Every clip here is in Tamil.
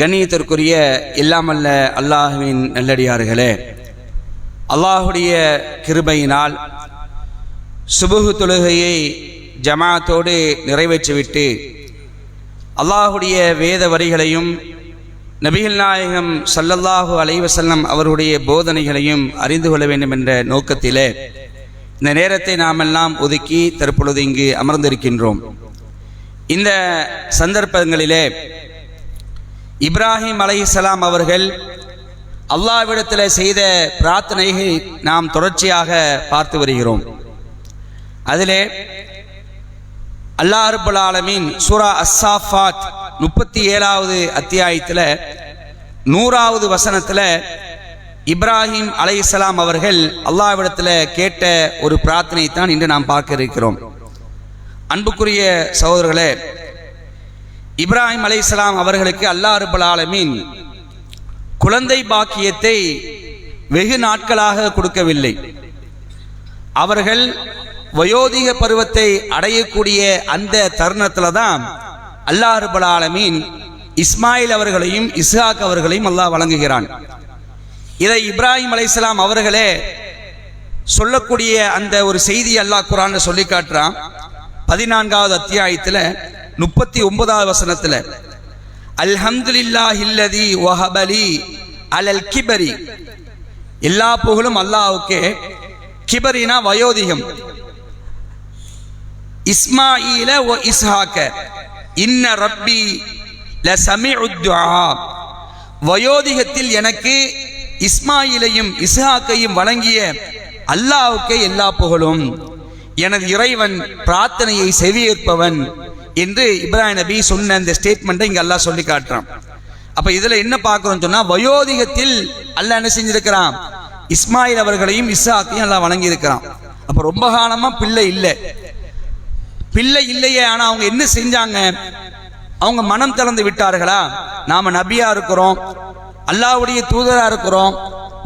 கண்ணியத்திற்குரிய இல்லாமல்ல அல்லாஹுவின் நல்லடியார்களே அல்லாஹுடைய கிருபையினால் சுபுகு தொழுகையை ஜமாத்தோடு நிறைவேற்றிவிட்டு அல்லாஹுடைய வேத வரிகளையும் நபிகள் நாயகம் சல்லல்லாஹு அலைவசல்லம் அவருடைய போதனைகளையும் அறிந்து கொள்ள வேண்டும் என்ற நோக்கத்திலே இந்த நேரத்தை நாமெல்லாம் ஒதுக்கி தற்பொழுது இங்கு அமர்ந்திருக்கின்றோம். இந்த சந்தர்ப்பங்களிலே இப்ராஹிம் அலைஹிஸ்ஸலாம் அவர்கள் அல்லாவிடத்தில் செய்த பிரார்த்தனையை நாம் தொடர்ச்சியாக பார்த்து வருகிறோம். அதிலே அல்லாஹ் ரப்பல் ஆலமீன் சூரா அஸ்ஸாஃபாத் முப்பத்தி ஏழாவது அத்தியாயத்தில் நூறாவது வசனத்தில் இப்ராஹிம் அலைஹிஸ்ஸலாம் அவர்கள் அல்லாவிடத்தில் கேட்ட ஒரு பிரார்த்தனை தான் இன்று நாம் பார்க்க இருக்கிறோம். அன்புக்குரிய சகோதரர்களே இப்ராஹிம் அலைஹிஸ்ஸலாம் அவர்களுக்கு அல்லாஹ் ரப்பல் ஆலமீன் குழந்தை பாக்கியத்தை வெகு நாட்களாக கொடுக்கவில்லை. அவர்கள் வயோதிக பருவத்தை அடையக்கூடிய அந்த தருணத்தில் தான் அல்லாஹ் ரப்பல் ஆலமீன் இஸ்மாயில் அவர்களையும் இஸ்ஹாக் அவர்களையும் அல்லாஹ் வழங்குகிறான். இதை இப்ராஹிம் அலைஹிஸ்ஸலாம் அவர்களே சொல்லக்கூடிய அந்த ஒரு செய்தி அல்லாஹ் குரான்ல சொல்லி காட்டுறான். பதினான்காவது அத்தியாயத்தில் முப்பத்தி ஒன்பதாவது வசனத்தில் அல்ஹம்துல்லா ஹில்லதி வஹபலி அலல் கிபரி. எல்லா புகழும் அல்லாஹ்வுக்கே. கிபரினா வயோதிகம். இஸ்மாயில ஒ இஸ்ஹாக்க இன்ன ரப்பி ல சமி வயோதிகத்தில் எனக்கு இஸ்மாயிலையும் இஸ்ஹாக்கையும் வழங்கிய அல்லாஹ்வுக்கே எல்லா புகழும். எனது இறைவன் பிரார்த்தனையை செவியேற்பவன். என்று இப்ராஹிம் நபி சொன்ன அந்த ஸ்டேட்மெண்ட்டை இங்கே அல்லாஹ் சொல்லி காட்டுறான். அப்போ இதில் என்ன பார்க்கிறோம் சொன்னால் வயோதிகத்தில் அல்லாஹ் என்ன செஞ்சிருக்கிறான்? இஸ்மாயில் அவர்களையும் இஸ்ஹாக்கையும் அல்லாஹ் வழங்கியிருக்கிறான் இருக்கிறான் ரொம்ப காலமாக பிள்ளை இல்லை. பிள்ளை இல்லையே ஆனால் அவங்க என்ன செஞ்சாங்க? அவங்க மனம் திறந்து விட்டார்களா? நாம் நபியாக இருக்கிறோம் அல்லாஹ்வுடைய தூதராக இருக்கிறோம்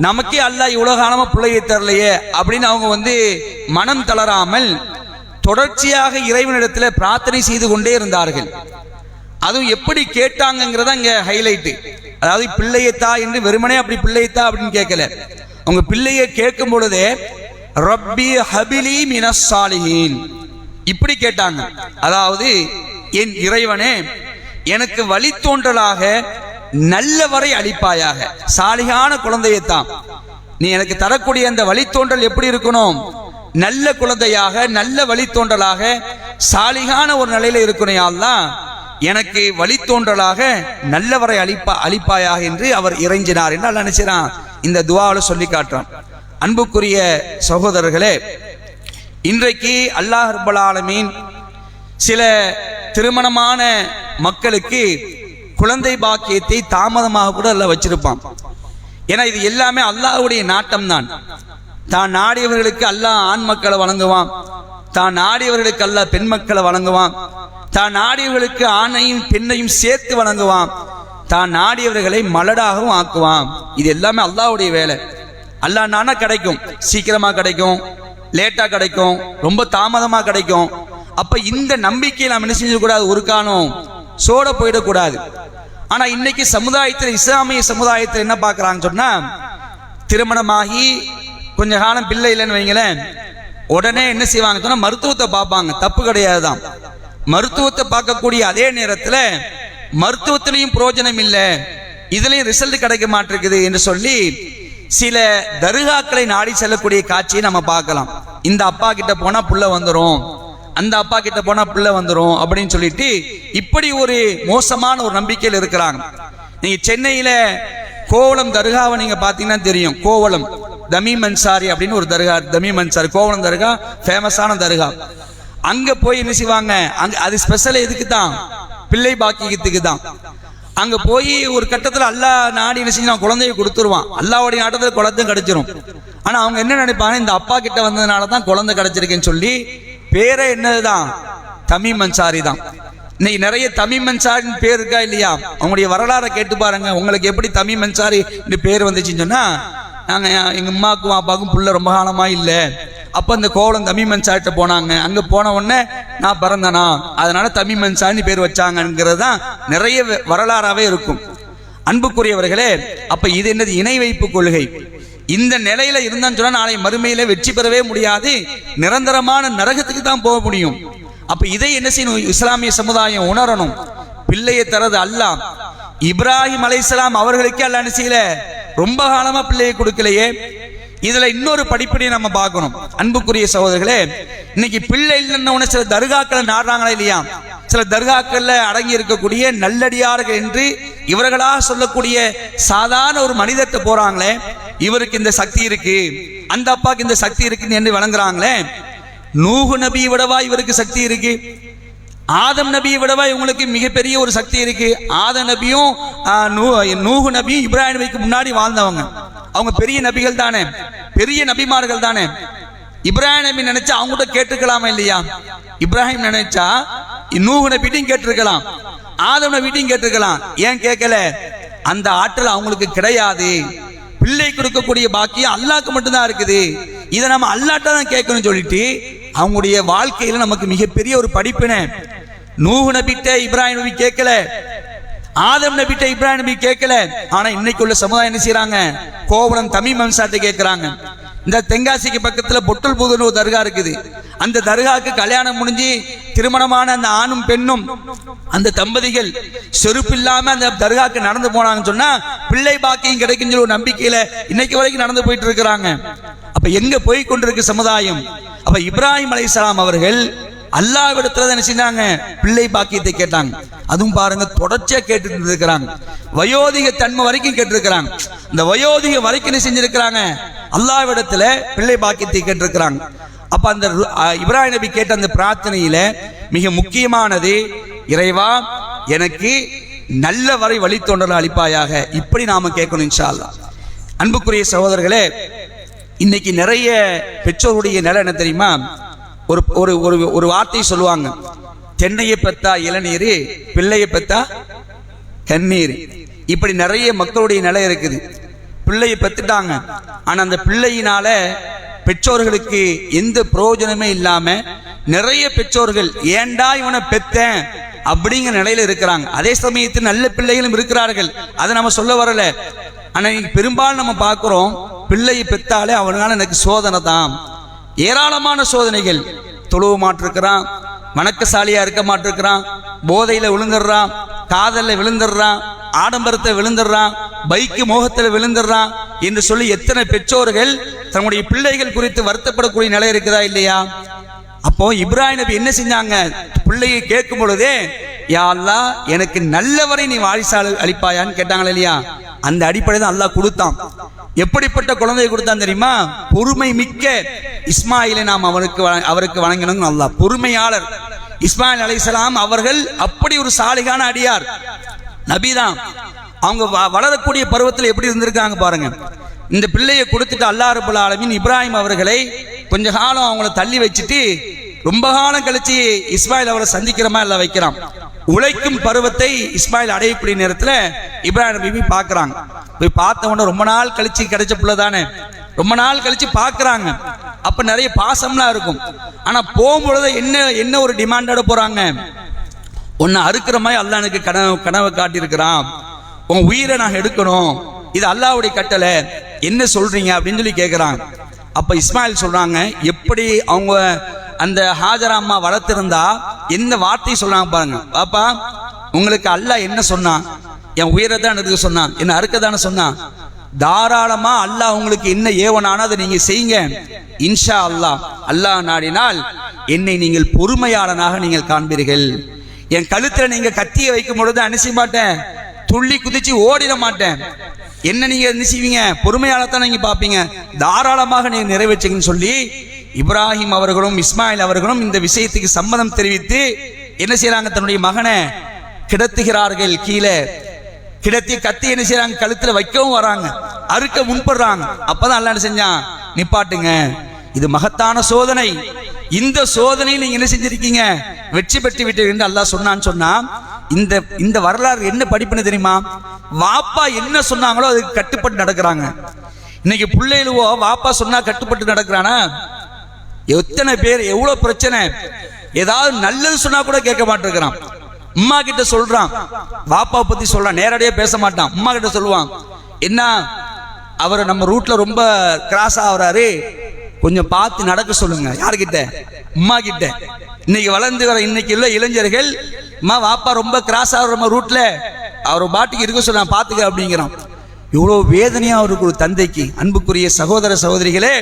நமக்கே அல்லாஹ் இவ்வளோ காலமாக பிள்ளையை தரலையே அப்படின்னு அவங்க வந்து மனம் தளராமல் தொடர்ச்சியாக இறைவனிடத்தில் பிரார்த்தனை செய்து கொண்டே இருந்தார்கள். அதுவும் எப்படி கேட்டாங்கிறத இங்க ஹைலைட்டு அதாவது பிள்ளையத்தா என்று வெறுமனே அப்படி பிள்ளையத்தா அப்படின்னு கேட்கல. அவங்க பிள்ளையை கேட்கும் பொழுதே ரப்பி ஹபிலி மினஸ் இப்படி கேட்டாங்க. அதாவது என் இறைவனே எனக்கு வழித்தோன்றலாக நல்லவரை அளிப்பாயாக சாலிகான குழந்தையைத்தான். நீ எனக்கு தரக்கூடிய அந்த வழித்தோன்றல் எப்படி இருக்கணும்? நல்ல குழந்தையாக நல்ல வழித்தோன்றலாக சாலிகான ஒரு நிலையில இருக்கணும் தான் எனக்கு வழித்தோன்றலாக நல்லவரை அழிப்பா அழிப்பாயாக என்று அவர் இறைஞ்சினார். என்று அல்ல நினைச்சான் இந்த துவாவில் சொல்லி காட்டுறான். அன்புக்குரிய சகோதரர்களே இன்றைக்கு அல்லாஹ் ரப்பல் ஆலமீன் சில திருமணமான மக்களுக்கு குழந்தை பாக்கியத்தை தாமதமாக கூட அல்ல வச்சிருப்பான். ஏன்னா இது எல்லாமே அல்லாஹ்வுடைய நாட்டம் தான் தான் நாடியவர்களுக்கு அல்லாஹ் ஆண் மக்களை வழங்குவான் தான் நாடியவர்களுக்கு அல்லாஹ் பெண் மக்களை வழங்குவான் தான் நாடியவர்களுக்கு ஆணையும் பெண்ணையும் சேர்த்து வழங்குவான் தான் நாடியவர்களை மலடாகவும் ஆக்குவான். இது எல்லாமே அல்லாவுடைய வேலை. அல்லாஹ் நானா கிடைக்கும். சீக்கிரமா கிடைக்கும். லேட்டா கிடைக்கும். ரொம்ப தாமதமா கிடைக்கும். அப்ப இந்த நம்பிக்கையை நாம் என்ன செஞ்சக்கூடாது ஒரு காலம் சோட போயிடக்கூடாது. ஆனா இன்னைக்கு சமுதாயத்தில் இஸ்லாமிய சமுதாயத்தில் என்ன பார்க்கறாங்க சொன்னா திருமணமாகி கொஞ்ச காலம் பிள்ளை இல்லைன்னு வைங்களேன். உடனே என்ன செய்வாங்க சொன்னா மருத்துவத்தை பார்ப்பாங்க. தப்பு கிடையாது தான் மருத்துவத்தை பார்க்கக்கூடிய அதே நேரத்தில் மருத்துவத்திலையும் பிரயோஜனம் இல்லை. இதுலயும் ரிசல்ட் கிடைக்க மாட்டிருக்குது என்று சொல்லி சில தர்காக்களை நாடி செல்லக்கூடிய காட்சியை நம்ம பார்க்கலாம். இந்த அப்பா கிட்ட போனா புள்ள வந்துடும் அந்த அப்பா கிட்ட போனா புள்ள வந்துடும் அப்படின்னு சொல்லிட்டு இப்படி ஒரு மோசமான ஒரு நம்பிக்கையில் இருக்கிறாங்க. நீங்க சென்னையில கோவளம் தர்காவை நீங்க பாத்தீங்கன்னா தெரியும். கோவளம். தமீம் அன்சாரி அப்படின்னு ஒரு தர்கா தமீம் அன்சாரி கோவலம் தர்கா ஃபேமஸான தர்கா. அங்க போய் என்ன செய்வாங்க? அங்க அது ஸ்பெஷல் எதுக்கு தான் பிள்ளை பாக்கியத்துக்கு தான். அங்க போய் ஒரு கட்டத்துல அல்லாஹ் நாடி என்ன செஞ்சு குழந்தைய கொடுத்துருவான். அல்லாவுடைய நாட்டத்துல குழந்தை கிடைச்சிரும். ஆனா அவங்க என்ன நினைப்பாங்க இந்த அப்பா கிட்ட வந்ததுனால தான் குழந்தை கிடைச்சிருக்கேன்னு சொல்லி பேரே என்னதுதான்? தமிழ் மன்சாரி தான். இன்னைக்கு நிறைய தமிழ் மன்சாரின்னு பேர் இருக்கா இல்லையா? அவங்களுடைய வரலாறை கேட்டு பாருங்க. உங்களுக்கு எப்படி தமிழ் மன்சாரி பேர் வந்துச்சுன்னு சொன்னா நாங்கள் எங்கள் அம்மாவுக்கும் அப்பாவுக்கும் புள்ள ரொம்ப காலமாக இல்லை. அப்போ அந்த கோவலம் தமிழ் மன்சாட்ட போனாங்க. அங்கே போன உடனே நான் பிறந்தனா? அதனால தமிழ் மன்சான்னு பேர் வச்சாங்கங்கிறது தான் நிறைய வ- இருக்கும். அன்புக்குரியவர்களே அப்போ இது என்னது? இணை வைப்பு கொள்கை. இந்த நிலையில இருந்தான்னு சொன்னால் நாளை மறுமையில வெற்றி பெறவே முடியாது. நிரந்தரமான நரகத்துக்கு தான் போக முடியும். அப்போ இதை என்ன செய்யணும்? இஸ்லாமிய சமுதாயம் உணரணும். பிள்ளையை தரது அல்லாஹ் இப்ராஹிம் அலைஹிஸ்ஸலாம் அவர்களுக்கே அல்ல என்ன செய்யல? ரொம்ப காலமா பிள்ளையை கொடுக்கலையே. இதுல இன்னொரு படிப்படியை நம்ம பார்க்கணும். அன்புக்குரிய சகோதரர்களே இன்னைக்கு பிள்ளை இல்லைன்னு சில தர்காக்களை நாடுறாங்களா இல்லையா? சில தர்காக்கள்ல அடங்கி இருக்கக்கூடிய நல்லடியார்கள் என்று இவர்களாக சொல்லக்கூடிய சாதாரண ஒரு மனிதர்கிட்ட போறாங்களே இவருக்கு இந்த சக்தி இருக்கு அந்த அப்பாவுக்கு இந்த சக்தி இருக்குன்னு என்று வழங்குறாங்களே நூகு நபியை விடவா இவருக்கு சக்தி இருக்கு? ஆதம் நபியை விடவா இவங்களுக்கு மிகப்பெரிய ஒரு சக்தி இருக்கு. ஆதம் நபியும் நூகு நபியும் இப்ராஹிம் நபிக்கு முன்னாடி வாழ்ந்தவங்க. அவங்க பெரிய நபிகள் தானே. பெரிய நபிமார்கள் தானே. இப்ராஹிம் நபி நினைச்சா அவங்ககிட்ட கேட்டுக்கலாமா இல்லையா? இப்ராஹிம் நினைச்சா நூகு நபிட்டையும் கேட்டிருக்கலாம். ஆதம் நபிட்டையும் கேட்டிருக்கலாம். ஏன் கேட்கல? அந்த ஆற்றல் அவங்களுக்கு கிடையாது. பிள்ளை கொடுக்கக்கூடிய பாக்கியம் அல்லாக்கு மட்டும்தான் இருக்குது. இதை நம்ம அல்லாட்ட தான் கேட்கணும்னு சொல்லிட்டு அவங்களுடைய வாழ்க்கையில நமக்கு மிகப்பெரிய ஒரு படிப்பினை நூஹு நபிட்ட இப்ராஹிம் நபி கேட்கல. ஆதம் நபிட்ட இப்ராஹிம் நபி கேட்கல. ஆனா இன்னைக்கு உள்ள சமுதாயம் என்ன செய்யறாங்க கோவலம் தமிழ் மம்சாட்டை கேட்கிறாங்க. இந்த தென்காசிக்கு பக்கத்துல பொட்டல் புதுன்னு ஒரு தர்கா இருக்குது. அந்த தர்காக்கு கல்யாணம் முடிஞ்சு திருமணமான அந்த ஆணும் பெண்ணும் அந்த தம்பதிகள் செருப்பு இல்லாம அந்த தர்காக்கு நடந்து போனாங்கன்னு சொன்னா பிள்ளை பாக்கியம் கிடைக்கும் சொல்லி ஒரு நம்பிக்கையில இன்னைக்கு வரைக்கும் நடந்து போயிட்டு இருக்கிறாங்க. அப்ப எங்க போய் கொண்டிருக்கு சமுதாயம்? அப்ப இப்ராஹிம் அலைஹிஸ்ஸலாம் அவர்கள் அல்லாவிடத்துல தான் என்ன செஞ்சாங்க? பிள்ளை பாக்கியத்தை கேட்டாங்க. அதுவும் பாருங்க தொடர்ச்சியா கேட்டுட்டு இருக்கிறாங்க வயோதிக தன்மை வரைக்கும் கேட்டிருக்கிறாங்க. இந்த வயோதிக வரைக்கும் என்ன செஞ்சிருக்கிறாங்க? அல்லாவிடத்துல பிள்ளை பாக்கியத்தை கேட்டிருக்கிறாங்க. அப்ப அந்த இப்ராஹிம் நபி கேட்ட அந்த பிரார்த்தனையில மிக முக்கியமானது இறைவா எனக்கு நல்ல வரை வழித்தொண்டர்கள் அளிப்பாயாக. இப்படி நாம கேட்கணும் இன்ஷா அல்லாஹ் அன்புக்குரிய சகோதரர்களே இன்னைக்கு நிறைய பெற்றோருடைய நிலை என்ன தெரியுமா? ஒரு ஒரு ஒரு ஒரு வார்த்தை சொல்லுவாங்க. தென்னையை பெத்தா இளநீர் பிள்ளையை பெத்தா கண்ணீர். இப்படி நிறைய மக்களுடைய நிலை இருக்குது. பிள்ளையை பெத்துட்டாங்க. ஆனால் அந்த பிள்ளையினால பெற்றோர்களுக்கு எந்த பிரயோஜனமே இல்லாமல் நிறைய பெற்றோர்கள் ஏன்டா இவனை பெத்தேன்? அப்படிங்கிற நிலையில இருக்கிறாங்க. அதே சமயத்தில் நல்ல பிள்ளைகளும் இருக்கிறார்கள். அதை நம்ம சொல்ல வரல. ஆனால் பெரும்பாலும் நம்ம பார்க்குறோம் பிள்ளையை பெத்தாலே அவனால எனக்கு சோதனை தான். ஏராளமான சோதனைகள். தொழுவ மாட்டிருக்கிறான் வணக்கசாலியா இருக்க மாட்டிருக்கிறான் போதையில விழுந்துடுறான் காதலில் விழுந்துடுறான் ஆடம்பரத்தை விழுந்துடுறான் பைக்கு மோகத்தில் விழுந்துடுறான் என்று சொல்லி எத்தனை பெற்றோர்கள் தன்னுடைய பிள்ளைகள் குறித்து வருத்தப்படக்கூடிய நிலை இருக்குதா இல்லையா? அப்போ இப்ராஹிம் நபி என்ன செஞ்சாங்க? பிள்ளையை கேட்கும் பொழுதே யாழ்லா எனக்கு நல்லவரை நீ வாரிசால் அளிப்பாயான்னு கேட்டாங்களே இல்லையா? அந்த அடிப்படை தான் அல்லாஹ் கொடுத்தான். எப்படிப்பட்ட குழந்தையை கொடுத்தான் தெரியுமா? பொறுமை மிக்க இஸ்மாயிலை நாம் அவருக்கு அவருக்கு வழங்கணும் அல்லாஹ் பொறுமையாளர். இஸ்மாயில் அலைஹிஸ்ஸலாம் அவர்கள் அப்படி ஒரு சாலிகான அடியார். நபிதான். அவங்க வ- வளரக்கூடிய பருவத்தில் எப்படி இருந்திருக்காங்க பாருங்க. இந்த பிள்ளையை கொடுத்துட்டு அல்லாஹ் ரபுல் இப்ராஹிம் அவர்களை கொஞ்ச காலம் அவங்கள தள்ளி வச்சுட்டு ரொம்ப காலம் கழிச்சு இஸ்மாயில் அவரை சந்திக்கிற மாதிரி எல்லாம் வைக்கிறான். உழைக்கும் பருவத்தை இஸ்மாயில் அடையக்கூடிய நேரத்தில் இப்ராஹிம் நபி பார்க்குறாங்க பார்க்கறாங்க. போய் பார்த்த உடனே ரொம்ப நாள் கழிச்சு கிடைச்ச பிள்ளை தானே. ரொம்ப நாள் கழிச்சு பார்க்குறாங்க. அப்ப நிறைய பாசம்லாம் இருக்கும். ஆனா போகும்பொழுது என்ன என்ன ஒரு டிமாண்டோட போறாங்க? உன்னை அறுக்கிற மாதிரி அல்லாஹ் எனக்கு கனவு கனவை காட்டியிருக்கிறான். உன் உயிரை நான் எடுக்கணும். இது அல்லாவுடைய கட்டளை. என்ன சொல்றீங்க அப்படின்னு சொல்லி கேட்குறாங்க அப்ப இஸ்மாயில் சொல்றாங்க எப்படி அவங்க அந்த ஹாஜரா அம்மா வளர்த்திருந்தா எந்த வார்த்தை சொல்றாங்க பாருங்க. பாப்பா உங்களுக்கு அல்லாஹ் என்ன சொன்னான்? என் உயிரை தான் எடுக்க சொன்னான். என்ன அறுக்க தானே சொன்னான்? தாராளமா அல்லாஹ் உங்களுக்கு என்ன ஏவனானோ அதை நீங்க செய்யுங்க. இன்ஷா அல்லாஹ் அல்லாஹ் நாடினால் என்னை நீங்கள் பொறுமையாளனாக நீங்கள் காண்பீர்கள். என் கழுத்துல நீங்க கத்தியை வைக்கும் பொழுது அனுசி மாட்டேன்? துள்ளி குதிச்சு ஓடிட மாட்டேன். என்ன நீங்க என்ன செய்வீங்க? பொறுமையாளத்தான் நீங்க பாப்பீங்க தாராளமாக நீங்க நிறைவேற்றுங்கன்னு சொல்லி இப்ராஹிம் அவர்களும் இஸ்மாயில் அவர்களும் இந்த விஷயத்துக்கு சம்மதம் தெரிவித்து என்ன செய்கிறாங்க தன்னுடைய மகனை கிடத்துகிறார்கள் கீழே. கிடத்தி கத்தி என்ன செய்யறாங்க கழுத்துல வைக்கவும் வராங்க. அறுக்க முன்படுறாங்க. அப்பதான் அல்ல என்ன செஞ்சான்? நிப்பாட்டுங்க. இது மகத்தான சோதனை. இந்த சோதனை நீங்க என்ன செஞ்சிருக்கீங்க? வெற்றி பெற்று விட்டு என்று அல்லாஹ் சொன்னான்னு சொன்னா இந்த இந்த வரலாறு என்ன படிப்புன்னு தெரியுமா? வாப்பா என்ன சொன்னாங்களோ அதுக்கு கட்டுப்பட்டு நடக்கிறாங்க. இன்னைக்கு பிள்ளைகளுவோ வாப்பா சொன்னா கட்டுப்பட்டு நடக்கிறானா? எத்தனை பேர் எவ்வளவு பிரச்சனை? ஏதாவது நல்லது சொன்னா கூட கேட்க மாட்டேங்கிறான். அம்மா கிட்ட சொல்றான். பாப்பா பத்தி சொல்றான். நேரடியா பேச மாட்டான். அம்மா கிட்ட சொல்லுவான். என்ன? அவர் நம்ம ரூட்ல ரொம்ப கிராஸ் ஆகுறாரு. கொஞ்சம் பார்த்து நடக்க சொல்லுங்க. யார்கிட்ட? அம்மா கிட்ட இன்னைக்கு வளர்ந்து வர இன்னைக்கு உள்ள இளைஞர்கள் அம்மா வாப்பா ரொம்ப கிராஸ் ஆகுற நம்ம ரூட்ல அவர் பாட்டுக்கு இருக்க சொல்ல பாத்துக்க அப்படிங்கிறான். இவ்வளவு வேதனையா அவருக்கு ஒரு தந்தைக்கு. அன்புக்குரிய சகோதர சகோதரிகளே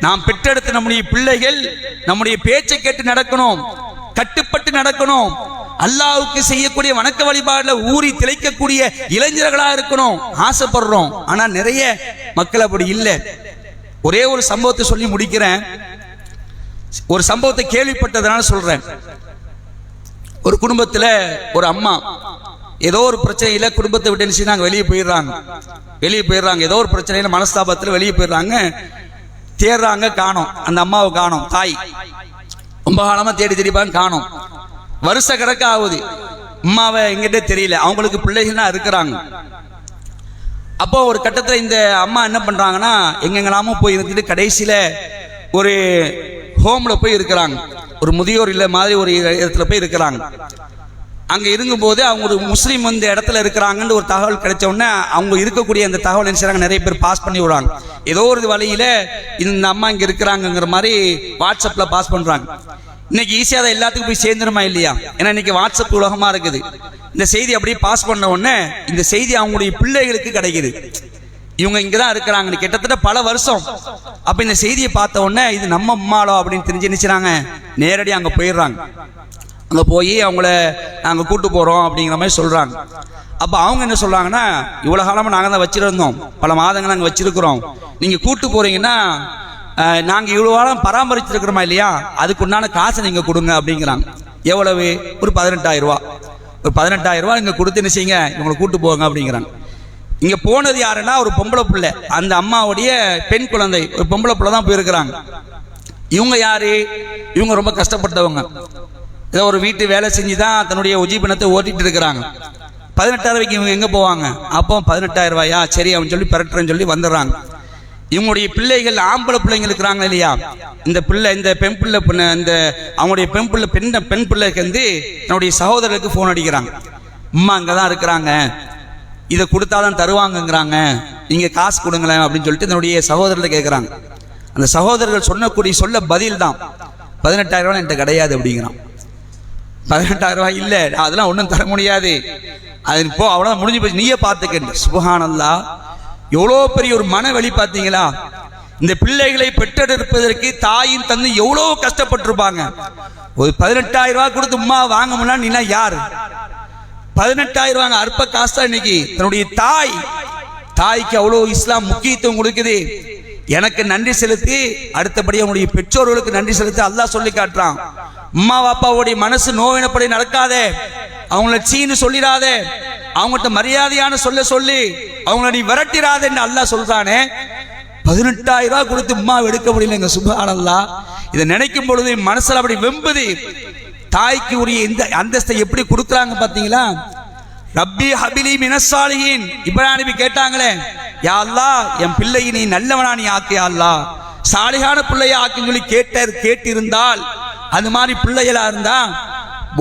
நாம் பெற்றெடுத்த நம்முடைய பிள்ளைகள் நம்முடைய பேச்சை கேட்டு நடக்கணும். கட்டுப்பட்டு நடக்கணும். அல்லாவுக்கு செய்யக்கூடிய வணக்க வழிபாடுல ஊறி திளைக்கக்கூடிய இளைஞர்களா இருக்கணும். ஆசைப்படுறோம். ஆனா நிறைய மக்கள் அப்படி இல்லை. ஒரே ஒரு சம்பவத்தை சொல்லி முடிக்கிறேன். ஒரு சம்பவத்தை கேள்விப்பட்டதுனால சொல்றேன். ஒரு குடும்பத்துல ஒரு அம்மா ஏதோ ஒரு பிரச்சனையில குடும்பத்தை விட்டு நினைச்சு நாங்க வெளியே போயிடுறாங்க. வெளியே போயிடுறாங்க. ஏதோ ஒரு பிரச்சனையில மனஸ்தாபத்துல வெளியே போயிடுறாங்க. தேடுறாங்க காணும். அந்த அம்மாவை காணும். தாய். ரொம்ப காலமா தேடி தேடிப்பாங்க காணும். வருஷ கணக்கு ஆகுது அம்மாவை எங்கிட்ட தெரியல. அவங்களுக்கு பிள்ளைகள்லாம் இருக்கிறாங்க. அப்போ ஒரு கட்டத்தில் இந்த அம்மா என்ன பண்ணுறாங்கன்னா எங்கெங்கெல்லாமோ போய் இருந்துட்டு கடைசியில் ஒரு ஹோமில் போய் இருக்கிறாங்க. ஒரு முதியோர் இல்லை மாதிரி ஒரு இடத்துல போய் இருக்கிறாங்க. அங்கே இருக்கும்போது அவங்க ஒரு முஸ்லீம் இந்த இடத்துல இருக்கிறாங்கன்னு ஒரு தகவல் கிடைச்ச உடனே அவங்க இருக்கக்கூடிய அந்த தகவல் என்ன நிறைய பேர் பாஸ் பண்ணி விடுறாங்க. ஏதோ ஒரு வழியில் இந்த அம்மா இங்கே இருக்கிறாங்கங்கிற மாதிரி வாட்ஸ்அப்பில் பாஸ் பண்ணுறாங்க இன்னைக்கு ஈஸியாக அதை எல்லாத்துக்கும் போய் சேர்ந்துருமா இல்லையா? ஏன்னா இன்னைக்கு வாட்ஸ்அப் உலகமாக இருக்குது. இந்த செய்தி அப்படியே பாஸ் பண்ண உடனே இந்த செய்தி அவங்களுடைய பிள்ளைகளுக்கு கிடைக்குது. இவங்க இங்கே தான் இருக்கிறாங்கன்னு கிட்டத்தட்ட பல வருஷம். அப்போ இந்த செய்தியை பார்த்த உடனே இது நம்ம அம்மாளோ அப்படின்னு தெரிஞ்சு நினைச்சாங்க நேரடியாக அங்கே போயிடுறாங்க. அங்கே போய் அவங்கள நாங்கள் கூட்டு போகிறோம் அப்படிங்கிற மாதிரி சொல்கிறாங்க அப்போ அவங்க என்ன சொல்கிறாங்கன்னா இவ்வளோ காலமாக நாங்கள் தான் வச்சுருந்தோம். பல மாதங்கள் நாங்கள் வச்சுருக்குறோம். நீங்கள் கூட்டு போகிறீங்கன்னா நாங்கள் இவ்வளோ வாரம் பராமரிச்சிருக்கிறோமா இல்லையா? அதுக்கு உண்டான காசை நீங்கள் கொடுங்க அப்படிங்கிறாங்க. எவ்வளவு? ஒரு பதினெட்டாயிரம் ஒரு பதினெட்டாயிரம் நீங்கள் நீங்க கொடுத்து என்ன செய்யுங்க? இவங்களை கூட்டு போங்க அப்படிங்கிறாங்க. இங்கே போனது யாருன்னா ஒரு பொம்பளை பிள்ளை. அந்த அம்மாவுடைய பெண் குழந்தை. ஒரு பொம்பளை பிள்ளை தான் போயிருக்கிறாங்க. இவங்க யாரு? இவங்க ரொம்ப கஷ்டப்பட்டவங்க. ஏதோ ஒரு வீட்டு வேலை செஞ்சு தான் தன்னுடைய உஜீபனத்தை ஓட்டிட்டு இருக்கிறாங்க. பதினெட்டாயிரம் ரூபாய்க்கு இவங்க எங்கே போவாங்க? அப்போ பதினெட்டாயிரம் ரூபாயா? சரி அவன் சொல்லி பிறட்டுறேன்னு சொல்லி வந்துடுறாங்க. இவங்களுடைய பிள்ளைகள் ஆம்பளை பிள்ளைங்க இருக்கிறாங்க இல்லையா? இந்த பிள்ளை இந்த பெண் பிள்ளை பொண்ணு இந்த அவங்களுடைய பெண் பிள்ளை பெண் பெண் பிள்ளைக்கு வந்து தன்னுடைய சகோதரருக்கு ஃபோன் அடிக்கிறாங்க. அம்மா அங்கே தான் இருக்கிறாங்க. இதை கொடுத்தாதான் தருவாங்கங்கிறாங்க. நீங்கள் காசு கொடுங்களேன் அப்படின்னு சொல்லிட்டு தன்னுடைய சகோதரர்கிட்ட கேட்குறாங்க அந்த சகோதரர்கள் சொன்னக்கூடிய சொல்ல பதில் தான் பதினெட்டாயிரம் என்கிட்ட கிடையாது அப்படிங்கிறான். பதினெட்டாயிரம் ரூபாய் இல்லை அதெல்லாம் ஒன்றும் தர முடியாது. அது இப்போ அவ்வளோ முடிஞ்சு போச்சு. நீயே பார்த்துக்கிட்டு சுபஹானல்லா. எவ்வளோ பெரிய ஒரு மன வழி பார்த்தீங்களா? இந்த பிள்ளைகளை பெற்றெடுப்பதற்கு தாயும் தந்து எவ்வளோ கஷ்டப்பட்டிருப்பாங்க. ஒரு பதினெட்டாயிரம் ரூபாய் கொடுத்து உமா வாங்க முடியல யார்? பதினெட்டாயிரம் ரூபாங்க அற்ப காசு இன்னைக்கு. தன்னுடைய தாய் தாய்க்கு அவ்வளோ இஸ்லாம் முக்கியத்துவம் கொடுக்குது. எனக்கு நன்றி செலுத்தி அடுத்தபடி அவனுடைய பெற்றோர்களுக்கு நன்றி செலுத்தி அல்லாஹ் சொல்லி காட்டுறான். அம்மா அப்பாவுடைய மனசு நோவினப்படி நடக்காதே. அவங்கள சீனு சொல்லிடாதே. அவங்ககிட்ட மரியாதையான சொல்ல சொல்லி அவங்கள நீ விரட்டிடாதேன்னு அல்லாஹ் சொல்றானே. பதினெட்டாயிரம் ரூபாய் கொடுத்து உமா எடுக்க முடியலங்க சுபானல்லா இதை நினைக்கும் பொழுது மனசில் அப்படி வெம்புது. தாய்க்கு உரிய இந்த அந்தஸ்தை எப்படி கொடுக்குறாங்க பார்த்தீங்களா? ரப்பி ஹபிலி மினசாலியின் இப்ராஹிம் நபி கேட்டாங்களே யா அல்லா என் பிள்ளையை நீ நல்லவனா நீ ஆக்கியா அல்லா சாலிகான பிள்ளைய ஆக்கின்னு சொல்லி கேட்ட கேட்டிருந்தால் அது மாதிரி பிள்ளைகளா இருந்தா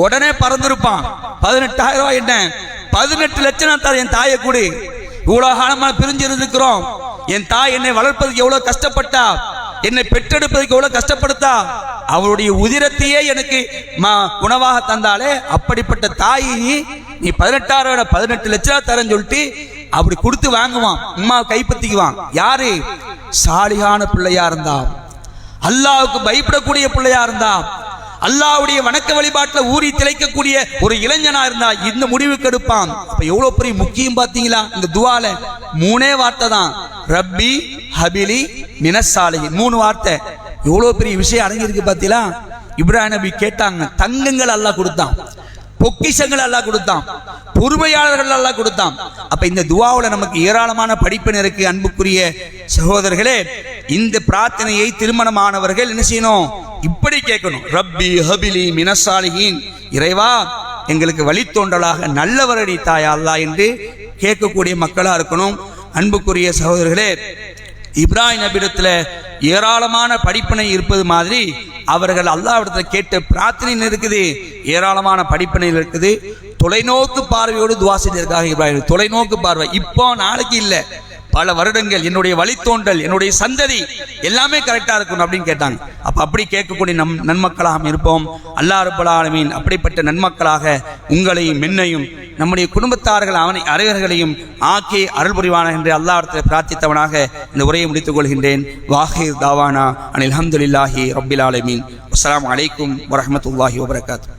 உடனே பறந்துருப்பான். பதினெட்டாயிரம் ரூபாய் என்ன? பதினெட்டு லட்சம் நான் என் தாயை கூடு. இவ்வளவு பிரிஞ்சிருந்திருக்கிறோம். பிரிஞ்சு என் தாய் என்னை வளர்ப்பதற்கு எவ்வளவு கஷ்டப்பட்டா? என்னை பெற்றெடுப்பதற்கு எவ்வளவு கஷ்டப்படுத்தா? அவருடைய உதிரத்தையே எனக்கு உணவாக தந்தாலே அப்படிப்பட்ட தாயை நீ- பதினெட்டாயிரம் பதினெட்டு லட்சம் தரேன்னு சொல்லிட்டு அப்படி கொடுத்து வாங்குவான். அம்மா கைப்பற்றிக்குவான். யாரு? சாலிகான பிள்ளையா இருந்தா. அல்லாவுக்கு பயப்படக்கூடிய பிள்ளையா இருந்தா. அல்லாவுடைய வணக்க வழிபாட்டில் ஊறி திளைக்கக்கூடிய ஒரு இளைஞனா இருந்தா இந்த முடிவுக்கு எடுப்பான். இப்ப எவ்வளவு பெரிய முக்கியம் பாத்தீங்களா? இந்த துவால மூணே வார்த்தை தான். ரப்பி ஹபிலி மினசாலை மூணு வார்த்தை. எவ்வளவு பெரிய விஷயம் அடங்கியிருக்கு பாத்தீங்களா? இப்ராஹிம் நபி கேட்டாங்க தங்கங்கள் அல்லாஹ் கொடுத்தான். பொக்கிஷங்கள் அல்லாஹ் கொடுத்தான். பொறுமையாளர்கள் எல்லாம் கொடுத்தான். அப்ப இந்த துவாவில் நமக்கு ஏராளமான படிப்பினை இருக்கு அன்புக்குரிய சகோதரர்களே. இந்த பிரார்த்தனையை திருமணமானவர்கள் என்ன செய்யணும்? இப்படி கேட்கணும். ரப்பி ஹபிலி மினசாலிகின் இறைவா எங்களுக்கு வழித்தோன்றலாக நல்லவரடி தாயா அல்லாஹ் என்று கேட்கக்கூடிய மக்களாக இருக்கணும். அன்புக்குரிய சகோதரர்களே இப்ராஹிம் நபிடத்தில் ஏராளமான படிப்பினை இருப்பது மாதிரி அவர்கள் அல்லாவிடத்தில் கேட்ட பிரார்த்தனை இருக்குது. ஏராளமான படிப்பினை இருக்குது. தொலைநோக்கு பார்வையோடு துவாசிட்டு இருக்காங்க இப்ராஹிம். தொலைநோக்கு பார்வை. இப்போ நாளைக்கு இல்லை. பல வருடங்கள் என்னுடைய வழித்தோன்றல் என்னுடைய சந்ததி எல்லாமே கரெக்டாக இருக்கணும் அப்படின்னு கேட்டாங்க. அப்போ அப்படி கேட்கக்கூடிய நம் நன்மக்களாக இருப்போம். அல்லாஹ் ரப்பல் அப்படிப்பட்ட நன்மக்களாக உங்களையும் மென்னையும் நம்முடைய குடும்பத்தார்கள் அவனை அரைவர்களையும் ஆக்கி அருள் புரிவான என்று அல்லாஹ்விடத்தில் பிரார்த்தித்தவனாக இந்த உரையை முடித்துக் கொள்கின்றேன். வாஹிர் தாவானா அனில் அஹமதுல்லாஹி ரப்பில் ஆலமீன். அஸ்ஸலாமு அலைக்கும் வரமத்துல்லாஹி வபரகாத்து